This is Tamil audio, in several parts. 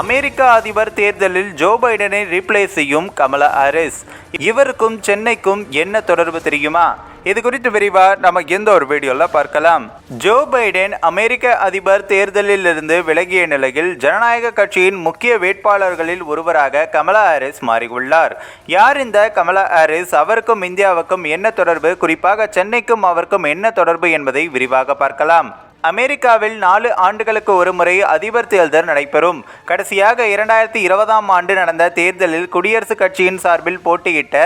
அமெரிக்க அதிபர் தேர்தலில் ஜோ பைடனை ரீப்ளேஸ் செய்யும் கமலா ஹாரிஸ். இவருக்கும் சென்னைக்கும் என்ன தொடர்பு தெரியுமா? இது குறித்து விரிவாக நம்ம எந்த ஒரு வீடியோவில் பார்க்கலாம். ஜோ பைடன் அமெரிக்க அதிபர் தேர்தலில் இருந்து விலகிய நிலையில் ஜனநாயக கட்சியின் முக்கிய வேட்பாளர்களில் ஒருவராக கமலா ஹாரிஸ் மாறியுள்ளார். யார் இந்த கமலா ஹாரிஸ்? அவருக்கும் இந்தியாவுக்கும் என்ன தொடர்பு? குறிப்பாக சென்னைக்கும் அவருக்கும் என்ன தொடர்பு என்பதை விரிவாக பார்க்கலாம். அமெரிக்காவில் நாலு ஆண்டுகளுக்கு ஒருமுறை அதிபர் தேர்தல் நடைபெறும். கடைசியாக இரண்டாயிரத்தி இருபதாம் ஆண்டு நடந்த தேர்தலில் குடியரசுக் கட்சியின் சார்பில் போட்டியிட்ட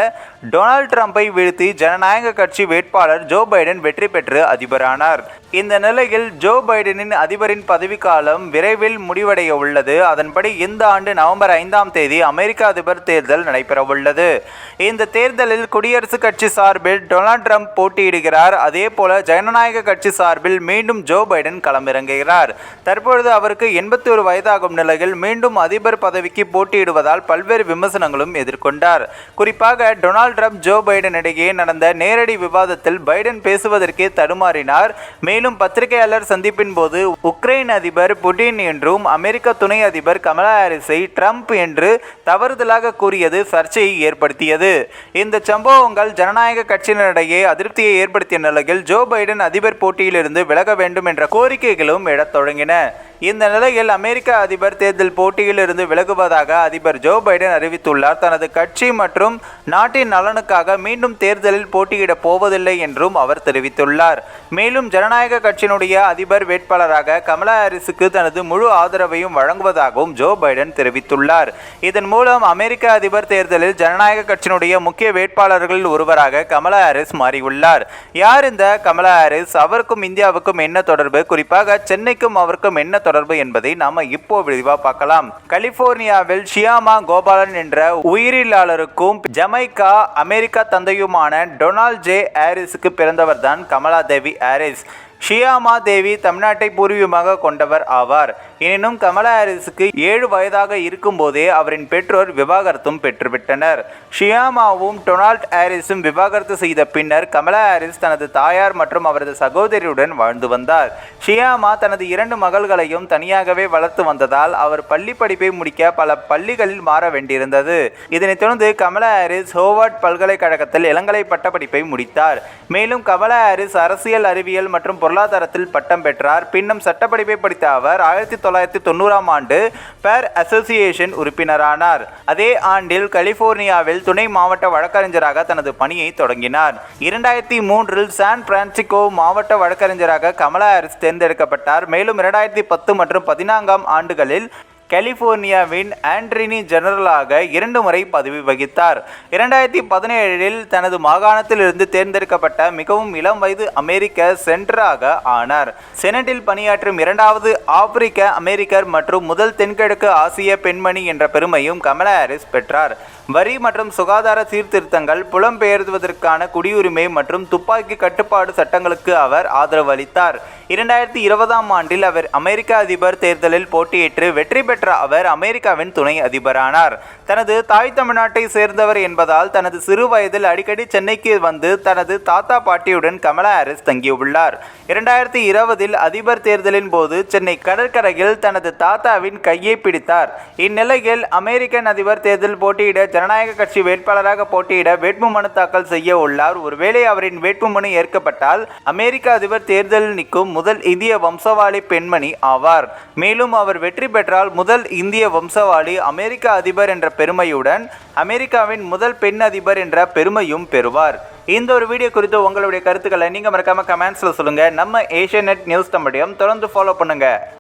டொனால்ட் ட்ரம்பை வீழ்த்தி ஜனநாயக கட்சி வேட்பாளர் ஜோ பைடன் வெற்றி பெற்று அதிபரானார். இந்த நிலையில் ஜோ பைடனின் அதிபரின் பதவிக்காலம் விரைவில் முடிவடைய உள்ளது. அதன்படி இந்த ஆண்டு நவம்பர் ஐந்தாம் தேதி அமெரிக்க அதிபர் தேர்தல் நடைபெறவுள்ளது. இந்த தேர்தலில் குடியரசுக் கட்சி சார்பில் டொனால்ட் ட்ரம்ப் போட்டியிடுகிறார். அதே போல ஜனநாயக கட்சி சார்பில் மீண்டும் ஜோ பைடன் களமிறங்குகிறார். தற்பொழுது அவருக்கு எண்பத்தி ஒரு வயதாகும் நிலையில் மீண்டும் அதிபர் பதவிக்கு போட்டியிடுவதால் பல்வேறு விமர்சனங்களும் எதிர்கொண்டார். குறிப்பாக டொனால்ட் ட்ரம்ப் ஜோ பைடன் இடையே நடந்த நேரடி விவாதத்தில் பைடன் பேசுவதற்கே தடுமாறினார். மேலும் பத்திரிகையாளர் சந்திப்பின் போது உக்ரைன் அதிபர் புடின் என்றும் அமெரிக்க துணை அதிபர் கமலா ஹாரிஸை ட்ரம்ப் என்று தவறுதலாக கூறியது சர்ச்சையை ஏற்படுத்தியது. இந்த சம்பவங்கள் ஜனநாயக கட்சியினரிடையே அதிருப்தியை ஏற்படுத்திய நிலையில் ஜோ பைடன் அதிபர் போட்டியிலிருந்து விலக வேண்டும் என்ற கோரிக்கைகளும் எழத் தொடங்கின. இந்த நிலையில் அமெரிக்க அதிபர் தேர்தல் போட்டியில் இருந்து விலகுவதாக அதிபர் ஜோ பைடன் அறிவித்துள்ளார். தனது கட்சி மற்றும் நாட்டின் நலனுக்காக மீண்டும் தேர்தலில் போட்டியிடப் போவதில்லை என்றும் அவர் தெரிவித்துள்ளார். மேலும் ஜனநாயக கட்சியினுடைய அதிபர் வேட்பாளராக கமலா ஹாரிஸுக்கு தனது முழு ஆதரவையும் வழங்குவதாகவும் ஜோ பைடன் தெரிவித்துள்ளார். இதன் மூலம் அமெரிக்க அதிபர் தேர்தலில் ஜனநாயக கட்சியினுடைய முக்கிய வேட்பாளர்களில் ஒருவராக கமலா ஹாரிஸ் மாறியுள்ளார். யார் இந்த கமலா ஹாரிஸ்? அவருக்கும் இந்தியாவுக்கும் என்ன தொடர்பு? குறிப்பாக சென்னைக்கும் அவருக்கும் என்ன தொடர்பு என்பதை நாம இப்போ விரிவாக பார்க்கலாம். கலிபோர்னியாவில் ஷியாமா கோபாலன் என்ற உயிரியலாளருக்கும் ஜமைக்கா அமெரிக்கா தந்தையுமான டொனால்ட் ஜே ஹாரிஸுக்கு பிறந்தவர் தான் கமலா தேவி ஹாரிஸ். ஷியாமா தேவி தமிழ்நாட்டை பூர்வீகமாக கொண்டவர் ஆவார். எனினும் கமலா ஹாரிஸுக்கு ஏழு வயதாக இருக்கும்போதே அவரின் பெற்றோர் விவாகரத்தும் பெற்றுவிட்டனர். ஷியாமாவும் டொனால்ட் ஹாரிஸும் விவாகரத்து செய்த பின்னர் கமலா ஹாரிஸ் தனது தாயார் மற்றும் அவரது சகோதரியுடன் வாழ்ந்து வந்தார். ஷியாமா தனது இரண்டு மகள்களையும் தனியாகவே வளர்த்து வந்ததால் அவர் பள்ளி படிப்பை முடிக்க பல பள்ளிகளில் மாற வேண்டியிருந்தது. இதனைத் தொடர்ந்து கமலா ஹாரிஸ் ஹோவார்ட் பல்கலைக்கழகத்தில் இளங்கலை பட்டப்படிப்பை முடித்தார். மேலும் கமலா ஹாரிஸ் அரசியல் அறிவியல் மற்றும் பொருளாதாரத்தில் பட்டம் பெற்றார். பின்னும் சட்டப்படிப்பை படித்த அவர் ஆயிரத்தி தொள்ளாயிரத்தி தொண்ணூறாம் ஆண்டு பேர் அசோசியேஷன் உறுப்பினரானார். அதே ஆண்டில் கலிபோர்னியாவில் துணை மாவட்ட வழக்கறிஞராக தனது பணியை தொடங்கினார். இரண்டாயிரத்தி மூன்றில் சான் பிரான்சிஸ்கோ மாவட்ட வழக்கறிஞராக கமலா ஹாரிஸ் தேர்ந்தெடுக்கப்பட்டார். மேலும் இரண்டாயிரத்தி பத்து மற்றும் பதினான்காம் ஆண்டுகளில் கலிபோர்னியாவின் ஆண்ட்ரினி ஜெனரலாக இரண்டு முறை பதவி வகித்தார். இரண்டாயிரத்தி பதினேழில் தனது மாகாணத்திலிருந்து தேர்ந்தெடுக்கப்பட்ட மிகவும் இளம் வயது அமெரிக்க சென்டராக ஆனார். செனட்டில் பணியாற்றும் இரண்டாவது ஆப்பிரிக்க அமெரிக்கர் மற்றும் முதல் தென்கிழக்கு ஆசிய பெண்மணி என்ற பெருமையும் கமலா ஹாரிஸ் பெற்றார். வரி மற்றும் சுகாதார சீர்திருத்தங்கள் புலம்பெயர்வதற்கான குடியுரிமை மற்றும் துப்பாக்கி கட்டுப்பாடு சட்டங்களுக்கு அவர் ஆதரவு அளித்தார். இரண்டாயிரத்தி இருபதாம் ஆண்டில் அவர் அமெரிக்க அதிபர் தேர்தலில் போட்டியிட்டு வெற்றி பெற்ற அவர் அமெரிக்காவின் துணை அதிபரானார். தனது தாய் தமிழ்நாட்டை சேர்ந்தவர் என்பதால் தனது சிறு வயதில் அடிக்கடி சென்னைக்கு வந்து தனது தாத்தா பாட்டியுடன் கமலா ஹாரிஸ் தங்கியுள்ளார். இரண்டாயிரத்தி இருபதில் அதிபர் தேர்தலின் போது சென்னை கடற்கரையில் தனது தாத்தாவின் கையை பிடித்தார். இந்நிலையில் அமெரிக்கன் அதிபர் தேர்தல் போட்டியிட ஜனநாயக கட்சி வேட்பாளராக போட்டியிட வேட்புமனு தாக்கல் செய்ய உள்ளார். ஒருவேளை அவரின் வேட்புமனு ஏற்கப்பட்டால் அமெரிக்க அதிபர் தேர்தலில் நிற்கும் முதல் இந்திய வம்சவாளி பெண்மணி ஆவார். மேலும் அவர் வெற்றி பெற்றால் முதல் இந்திய வம்சவாளி அமெரிக்க அதிபர் என்ற பெருமையுடன் அமெரிக்காவின் முதல் பெண் அதிபர் என்ற பெருமையும் பெறுவார். இந்த ஒரு வீடியோ குறித்து உங்களுடைய கருத்துக்களை நீங்கள் மறக்காமல் கமெண்ட்ஸில் சொல்லுங்கள் நம்ம ஏஷியா நெட் நியூஸ் தமிழையும் தொடர்ந்து ஃபாலோ பண்ணுங்கள்